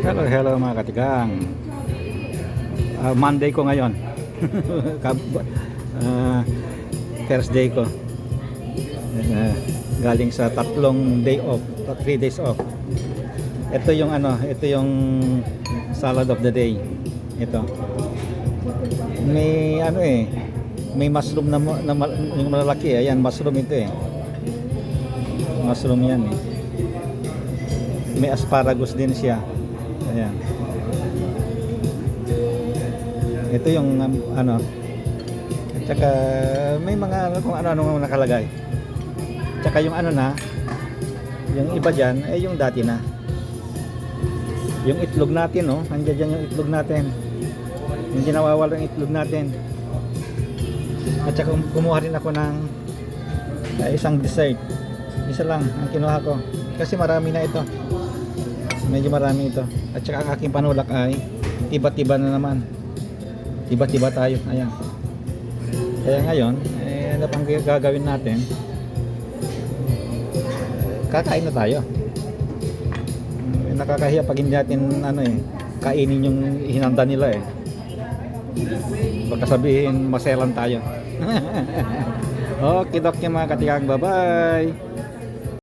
Hello, hello mga katigang. Ah, Monday ko ngayon. Ah, Thursday ko. Ah, galing sa tatlong day off, three days off. Ito yung ano, ito yung salad of the day. Ito. May ano eh, may mushroom na, na, mal- yung malalaki. Ayan, mushroom ito eh. Mushroom yan eh. May asparagus din siya. Ayan. Ito yung um, ano. At saka may mga ano kung ano-ano nakalagay. Tsaka yung ano na, yung iba dyan, ay yung dati na. Yung itlog natin, no? Andiyan dyan yung itlog natin. Hindi nawawala yung itlog natin. At saka kum- kumuha rin ako ng uh, isang dessert. Isa lang ang kinuha ko. Kasi marami na ito. Medyo marami ito. At saka ang aking panulak ay tiba-tiba na naman. Tiba-tiba tayo. Ayan. Kaya ngayon, eh, ano pang gagawin natin? Kakain na tayo. Eh, Nakakahiya pag hindi natin ano eh, kainin yung hinanda nila eh. Baka sabihin maselan tayo. okay, dok mga katigang. Bye-bye.